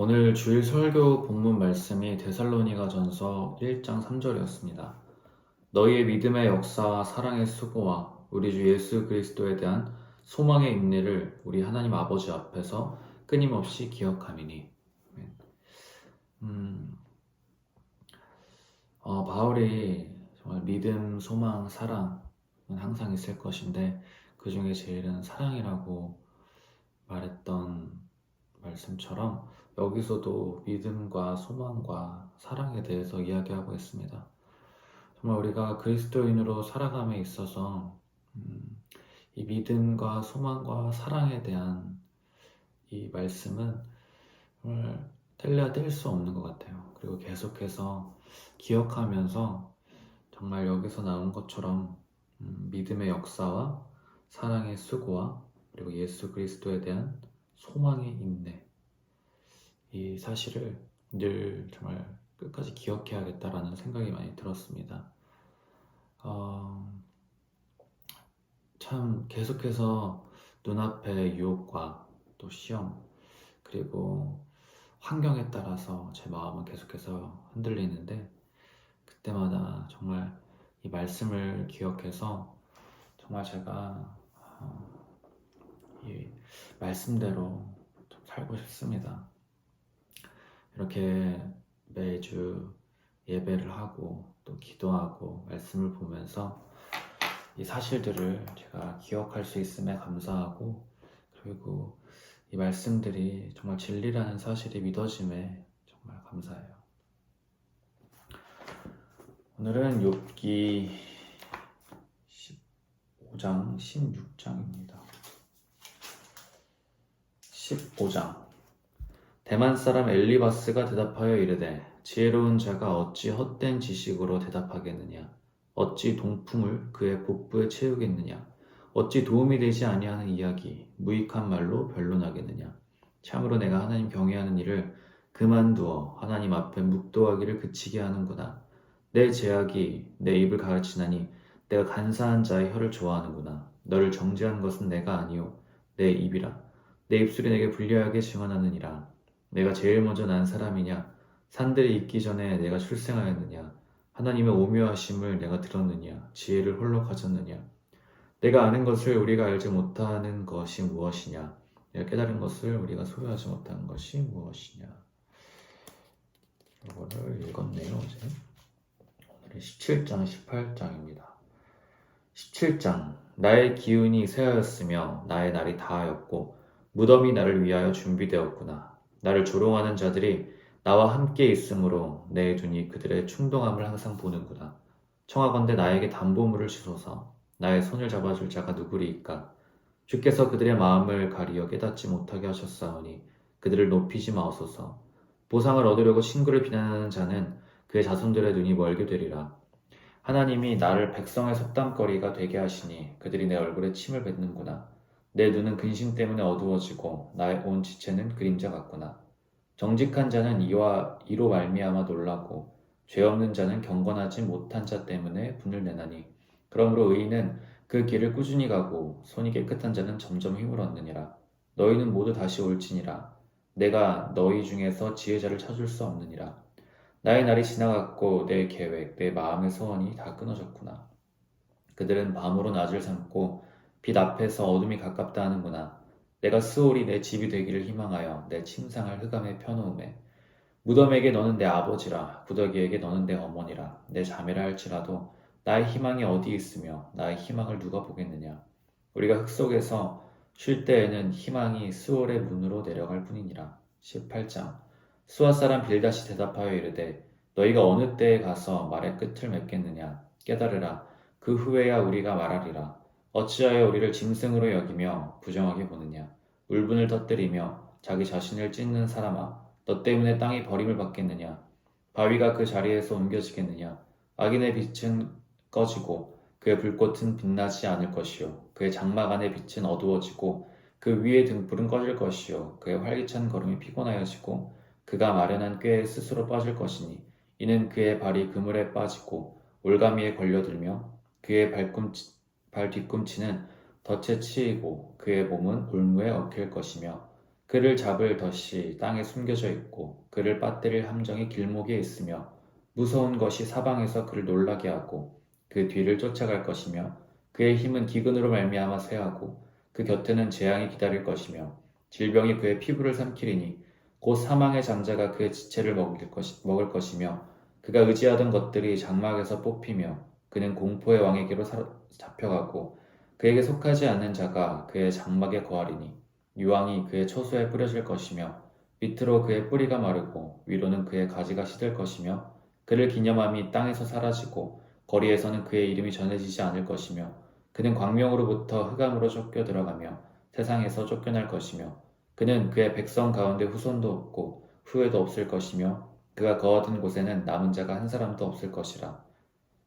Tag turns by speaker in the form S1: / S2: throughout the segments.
S1: 오늘 주일 설교 본문 말씀이 데살로니가 전서 1장 3절이었습니다. 너희의 믿음의 역사와 사랑의 수고와 우리 주 예수 그리스도에 대한 소망의 인내를 우리 하나님 아버지 앞에서 끊임없이. 아멘. 음, 어, 바울이 정말 믿음, 소망, 사랑은 항상 있을 것인데 그 중에 제일은 사랑이라고 말했던 말씀처럼 여기서도 믿음과 소망과 사랑에 대해서 이야기하고 있습니다. 정말 우리가 그리스도인으로 살아감에 있어서 음, 이 믿음과 소망과 사랑에 대한 이 말씀은 정말 뗄래야 뗄 수 없는 것 같아요. 그리고 계속해서 기억하면서 정말 여기서 나온 것처럼 음, 믿음의 역사와 사랑의 수고와 그리고 예수 그리스도에 대한 소망의 인내 이 사실을 늘 정말 끝까지 기억해야겠다라는 생각이 많이 들었습니다. 어, 참 계속해서 눈앞의 유혹과 또 시험 그리고 환경에 따라서 제 마음은 계속해서 흔들리는데 그때마다 정말 이 말씀을 기억해서 정말 제가 어, 이 말씀대로 좀 살고 싶습니다. 이렇게 매주 예배를 하고 또 기도하고 말씀을 보면서 이 사실들을 제가 기억할 수 있음에 감사하고 그리고 이 말씀들이 정말 진리라는 사실이 믿어짐에 정말 감사해요. 오늘은 욥기 15장 16장입니다. 15장 대만 사람 엘리바스가 대답하여 이르되 지혜로운 자가 어찌 헛된 지식으로 대답하겠느냐? 어찌 동풍을 그의 복부에 채우겠느냐? 어찌 도움이 되지 아니하는 이야기 무익한 말로 변론하겠느냐? 참으로 내가 하나님 경외하는 일을 그만두어 하나님 앞에 묵도하기를 그치게 하는구나. 내 제약이 내 입을 가르치나니 내가 간사한 자의 혀를 좋아하는구나. 너를 정죄한 것은 내가 아니요 내 입이라. 내 입술이 내게 불리하게 증언하느니라 내가 제일 먼저 난 사람이냐? 산들이 있기 전에 내가 출생하였느냐? 하나님의 오묘하심을 내가 들었느냐? 지혜를 홀로 가졌느냐? 내가 아는 것을 우리가 알지 못하는 것이 무엇이냐? 내가 깨달은 것을 우리가 소유하지 못하는 것이 무엇이냐? 이거를 읽었네요 어제. 오늘은 17장 18장입니다. 17장. 나의 기운이 쇠하였으며 나의 날이 다하였고 무덤이 나를 위하여 준비되었구나 나를 조롱하는 자들이 나와 함께 있으므로 내 눈이 그들의 충동함을 항상 보는구나. 청하건대 나에게 담보물을 주소서. 나의 손을 잡아줄 자가 누구리이까? 주께서 그들의 마음을 가리어 깨닫지 못하게 하셨사오니 그들을 높이지 마옵소서. 보상을 얻으려고 친구를 비난하는 자는 그의 자손들의 눈이 멀게 되리라. 하나님이 나를 백성의 속담거리가 되게 하시니 그들이 내 얼굴에 침을 뱉는구나. 내 눈은 근심 때문에 어두워지고 나의 온 지체는 그림자 같구나. 정직한 자는 이와 이로 말미암아 놀라고 죄 없는 자는 경건하지 못한 자 때문에 분을 내나니 그러므로 의인은 그 길을 꾸준히 가고 손이 깨끗한 자는 점점 힘을 얻느니라. 너희는 모두 다시 올지니라. 내가 너희 중에서 지혜자를 찾을 수 없느니라. 나의 날이 지나갔고 내 계획, 내 마음의 소원이 다 끊어졌구나. 그들은 밤으로 낮을 삼고 빛 앞에서 어둠이 가깝다 하는구나. 내가 스올이 내 집이 되기를 희망하여 내 침상을 흑암에 펴놓음에 무덤에게 너는 내 아버지라 구더기에게 너는 내 어머니라 내 자매라 할지라도 나의 희망이 어디 있으며 나의 희망을 누가 보겠느냐? 우리가 흙 속에서 쉴 때에는 희망이 스올의 문으로 내려갈 뿐이니라. 18장. 수아 사람 빌다시 대답하여 이르되 너희가 어느 때에 가서 말의 끝을 맺겠느냐? 깨달으라. 그 후에야 우리가 말하리라 어찌하여 우리를 짐승으로 여기며 부정하게 보느냐? 울분을 터뜨리며 자기 자신을 찢는 사람아, 너 때문에 땅이 버림을 받겠느냐? 바위가 그 자리에서 옮겨지겠느냐? 악인의 빛은 꺼지고 그의 불꽃은 빛나지 않을 것이요. 그의 장막 안의 빛은 어두워지고 그 위의 등불은 꺼질 것이요. 그의 활기찬 걸음이 피곤하여지고 그가 마련한 꾀에 스스로 빠질 것이니 이는 그의 발이 그물에 빠지고 올가미에 걸려들며 그의 발꿈치 발 뒤꿈치는 덫에 치이고 그의 몸은 올무에 얽힐 것이며 그를 잡을 덫이 땅에 숨겨져 있고 그를 빠뜨릴 함정이 길목에 있으며 무서운 것이 사방에서 그를 놀라게 하고 그 뒤를 쫓아갈 것이며 그의 힘은 기근으로 말미암아 쇠하고 그 곁에는 재앙이 기다릴 것이며 질병이 그의 피부를 삼키리니 곧 사망의 장자가 그의 지체를 먹을, 것이, 먹을 것이며 그가 의지하던 것들이 장막에서 뽑히며 그는 공포의 왕에게로 사- 잡혀가고 그에게 속하지 않는 자가 그의 장막에 거하리니 유황이 그의 처소에 뿌려질 것이며 밑으로 그의 뿌리가 마르고 위로는 그의 가지가 시들 것이며 그를 기념함이 땅에서 사라지고 거리에서는 그의 이름이 전해지지 않을 것이며 그는 광명으로부터 흑암으로 쫓겨 들어가며 세상에서 쫓겨날 것이며 그는 그의 백성 가운데 후손도 없고 후회도 없을 것이며 그가 거하던 곳에는 남은 자가 한 사람도 없을 것이라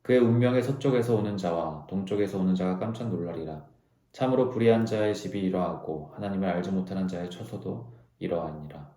S1: 그의 운명의 서쪽에서 오는 자와 동쪽에서 오는 자가 깜짝 놀라리라. 참으로 불의한 자의 집이 이러하고 하나님을 알지 못하는 자의 처소도 이러하니라